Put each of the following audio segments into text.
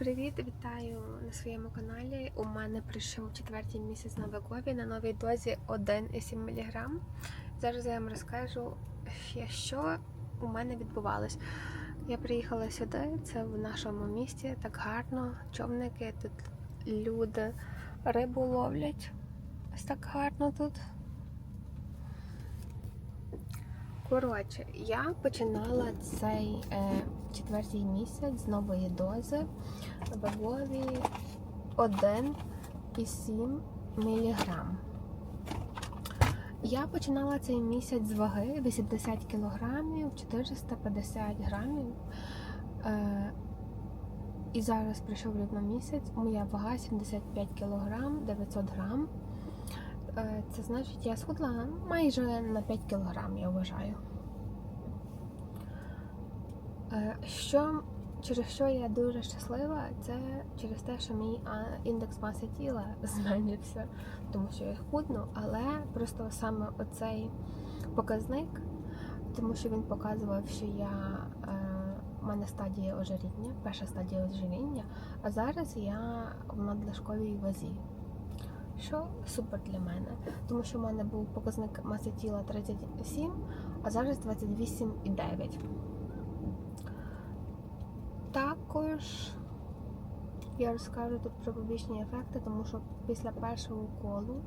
привіт! Вітаю на своєму каналі. У мене прийшов четвертий місяць на Вегові на новій дозі 1,7 мг. Зараз я вам розкажу, що у мене відбувалось. Я приїхала сюди, це в нашому місті, так гарно, човники, тут люди рибу ловлять. Ось так гарно тут. Коротше, я починала цей е, четвертий місяць з нової дози вагові 1,7 мг. Я починала цей місяць з ваги 80 кг, 450 грамів. Е, і зараз прийшов рівно місяць. Моя вага 75 кг 900 грам. Е, Це значить, я схудла майже на 5 кг, я вважаю. Е, Що, через що я дуже щаслива, це через те, що мій індекс маси тіла зменшився, тому що я худну, але просто саме оцей показник, тому що він показував, що я. е, у мене стадія ожиріння, перша стадія ожиріння, а зараз я в надлишковій вазі що супер для мене, тому що в мене був показник маси тіла 37, а зараз 28,9. Також я розкажу тут про побічні ефекти, тому що після першого уколу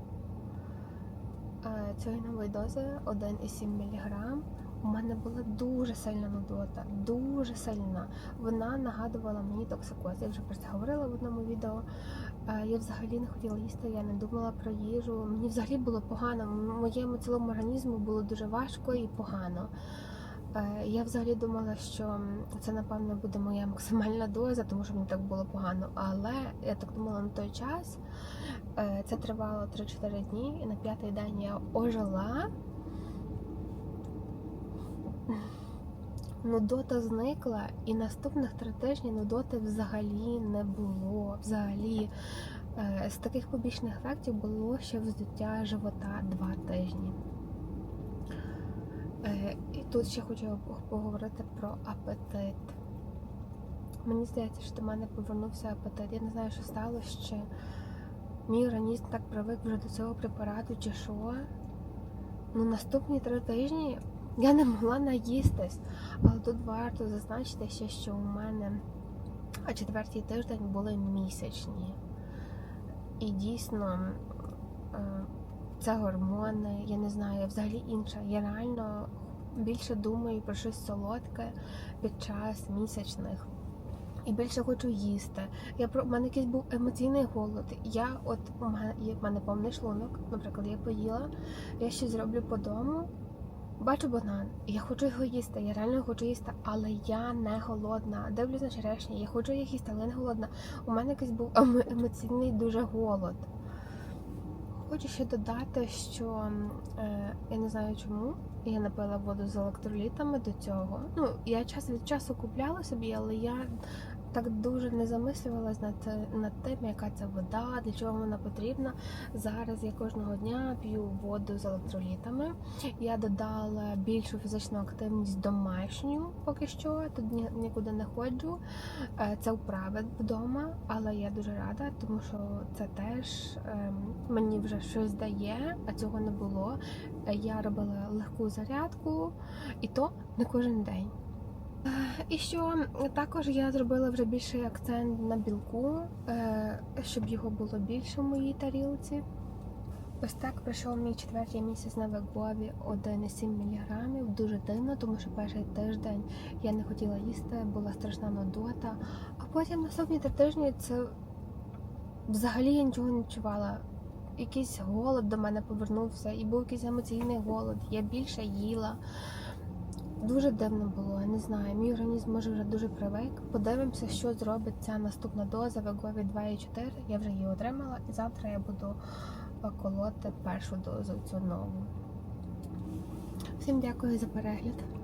е, цієї нової дози 1,7 мг у мене була дуже сильна нудота, дуже сильна. Вона нагадувала мені токсикоз. Я вже про це говорила в одному відео. Я взагалі не хотіла їсти, я не думала про їжу. Мені взагалі було погано. Моєму цілому організму було дуже важко і погано. Е, Я взагалі думала, що це, напевно, буде моя максимальна доза, тому що мені так було погано. Але я так думала на той час. Е, Це тривало 3-4 дні, і на п'ятий день я ожила. Нудота зникла, і наступних три тижні нудоти взагалі не було. Взагалі Е, з таких побічних ефектів було ще вздуття живота два тижні. Е, І тут ще хочу поговорити про апетит. Мені здається, що до мене повернувся апетит. Я не знаю, що сталося, чи мій організм так привик вже до цього препарату, чи що. Ну, наступні три тижні я не могла наїстись. Але тут варто зазначити ще, що у мене четвертий тиждень були місячні. І дійсно е, це гормони, я не знаю, взагалі інша. Я реально більше думаю про щось солодке під час місячних. І більше хочу їсти. Я про мене якийсь був емоційний голод. Я от у мене в мене повний шлунок. Наприклад, я поїла, я щось зроблю по дому. Бачу банан, я хочу його їсти. Я реально хочу їсти, але я не голодна. Дивлюсь на черешні, я хочу їх їсти, але не голодна. У мене якийсь був ем- емоційний дуже голод. Хочу ще додати, що е, я не знаю чому. Я напила воду з електролітами до цього. Ну, я час від часу купляла собі, але я так дуже не замислювалась над, над тим, яка це вода, для чого вона потрібна. Зараз я кожного дня п'ю воду з електролітами. Я додала більшу фізичну активність домашню поки що. Тут ні, нікуди не ходжу. Е, Це вправи вдома, але я дуже рада, тому що це теж ем, мені вже щось дає, а цього не було. Е, Я робила легку зарядку, і то не кожен день. І що також я зробила вже більший акцент на білку, е, щоб його було більше в моїй тарілці. Ось так пройшов мій четвертий місяць на вегові 1,7 мг. Дуже дивно, тому що перший тиждень я не хотіла їсти, була страшна нудота. А потім наступні три тижні це взагалі я нічого не відчувала. Якийсь голод до мене повернувся, і був якийсь емоційний голод. Я більше їла. Дуже дивно було, я не знаю. Мій організм може вже дуже привик. Подивимося, що зробить ця наступна доза Вегові 2,4. Я вже її отримала, і завтра я буду колоти першу дозу цю нову. Всім дякую за перегляд.